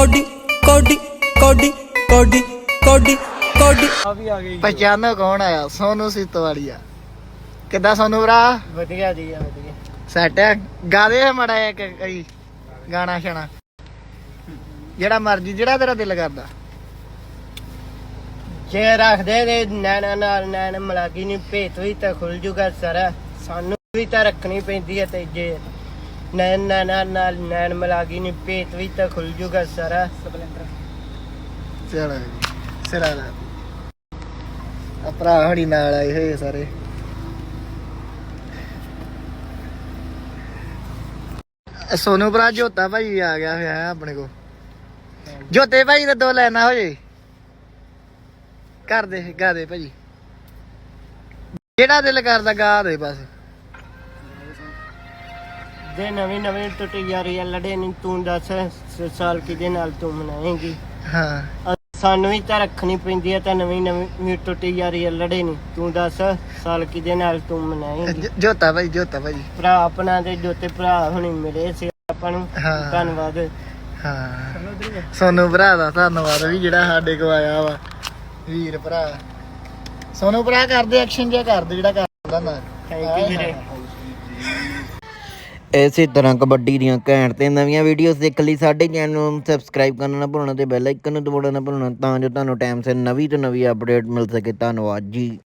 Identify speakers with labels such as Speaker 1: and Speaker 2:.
Speaker 1: Cody ਕੋਡੀ ਕੋਡੀ ਕੋਡੀ ਕੋਡੀ ਕੋਡੀ।
Speaker 2: ਆ ਵੀ ਆ ਗਈ
Speaker 3: ਪਛਾਣੋ ਕੌਣ ਆਇਆ? ਸੋਨੂ ਸਿੱਤਵਾਲੀਆ ਕਿੱਦਾਂ ਸੋਨੂ ਭਰਾ?
Speaker 2: ਵਧੀਆ ਜੀ ਆ ਵਧੀਆ।
Speaker 3: ਸੈਟ ਹੈ ਗਾ ਦੇ ਮੜਾ ਇੱਕ ਕਈ ਗਾਣਾ ਸ਼ਣਾ। ਜਿਹੜਾ ਮਰਜ਼ੀ ਜਿਹੜਾ ਤੇਰਾ ਦਿਲ ਕਰਦਾ।
Speaker 2: ਜੇ ਰੱਖਦੇ ਨੇ ਨੈਣਾ ਨਾਲ ਨੈਣ ਮਲਾਗੀ ਨਹੀਂ ਭੇਤ ਵੀ ਤਾਂ ਖੁੱਲ ਜੂਗਾ ਸਾਰਾ। ਸਾਨੂੰ ਵੀ ਤਾਂ ਰੱਖਣੀ ਪੈਂਦੀ ਹੈ ਤੇ ਜੇ ਨੈਣ ਨੈਣਾ ਨਾਲ ਨੈਣ ਮਲਾਗੀ ਨਹੀਂ ਭੇਤ ਵੀ ਤਾਂ ਖੁੱਲ ਜੂਗਾ ਸਾਰਾ। ਸਪਲੈਂਡਰ।
Speaker 3: ਜੀ, ਸਿਰਾ ਲਾ ਆ ਭਰਾ ਹੜੀ ਨਾਲ ਆਏ ਹੋਏ ਸਾਰੇ। ਸੋਨੂ ਭਰਾ ਜੋਤਾ ਭਾਈ ਆ ਗਿਆ ਹੋਇਆ ਹੈ ਆਪਣੇ ਕੋ ਜੋਤੇ ਭਾਈ ਦੇ ਦੋ ਲੈਣਾ ਹੋ ਜੇ। ਕਰ ਦੇ ਗਾ ਦੇ ਭਾਈ ਜਿਹੜਾ ਦਿਲ ਕਰਦਾ ਗਾ ਦੇ ਬਸ।
Speaker 2: ਜੇ ਨਵੀਂ ਨਵੀਂ ਟੁੱਟੀ ਯਾਰੀ ਆ ਲੜੇ ਨਹੀਂ ਤੂੰ ਦੱਸ ਸ- ਸਾਲ ਕਿਹਦੇ ਨਾਲ ਤੂੰ ਮਨਾਏਂਗੀ?
Speaker 3: ਹਾਂ।
Speaker 2: ਅ- ਸਾਨੂੰ ਵੀ ਤਾਂ ਰੱਖਣੀ ਪੈਂਦੀ ਹੈ ਤਾਂ ਨਵੀਂ ਨਵੀਂ ਟੁੱਟੀ ਯਾਰੀ ਆ ਲੜੇ ਨਹੀਂ ਤੂੰ ਦੱਸ ਸਾਲ ਕਿਹਦੇ ਨਾਲ ਤੂੰ ਮਨਾਏਂਗੀ?
Speaker 3: ਜ- ਜੋਤਾ ਭਾਈ ਜੋਤਾ ਭਾਈ
Speaker 2: ਭਰਾ ਆਪਣਾ ਦੇ ਜੋਤੇ ਭਰਾ ਹੁਣੀ ਮਿਲੇ ਸੀ ਆਪਾਂ ਨੂੰ।
Speaker 3: ਹਾਂ।
Speaker 2: ਧੰਨਵਾਦ।
Speaker 3: ਹਾਂ। ਸੋਨੂ ਭਰਾ ਦਾ ਧੰਨਵਾਦ ਵੀ ਜਿਹੜਾ ਸਾਡੇ ਕੋ ਆਇਆ ਵਾ ਵੀਰ ਭਰਾ। ਸੋਨੂ ਭਰਾ ਕਰਦੇ ਐਕਸ਼ਨ ਜਿਹਾ ਕਰਦੇ ਜਿਹੜਾ ਕਰਦਾ ਨਾ
Speaker 2: ਥੈਂਕ ਯੂ ਵੀਰੇ।
Speaker 4: ਇਸੇ ਤਰ੍ਹਾਂ ਕਬੱਡੀ ਦੀਆਂ ਘੈਂਟ ਤੇ ਨਵੀਆਂ ਵੀਡੀਓਜ਼ ਦੇਖਣ ਲਈ ਸਾਡੇ ਚੈਨਲ ਨੂੰ ਸਬਸਕ੍ਰਾਈਬ ਕਰਨਾ ਨਾ ਭੁੱਲਣਾ ਤੇ ਬੈਲ ਆਈਕਨ ਨੂੰ ਦਬਾਉਣਾ ਨਾ ਭੁੱਲਣਾ ਤਾਂ ਜੋ ਤੁਹਾਨੂੰ ਟਾਈਮ ਸਿਰ ਨਵੀਂ ਤੋਂ ਨਵੀਂ ਅਪਡੇਟ ਮਿਲ ਸਕੇ। ਧੰਨਵਾਦ ਜੀ।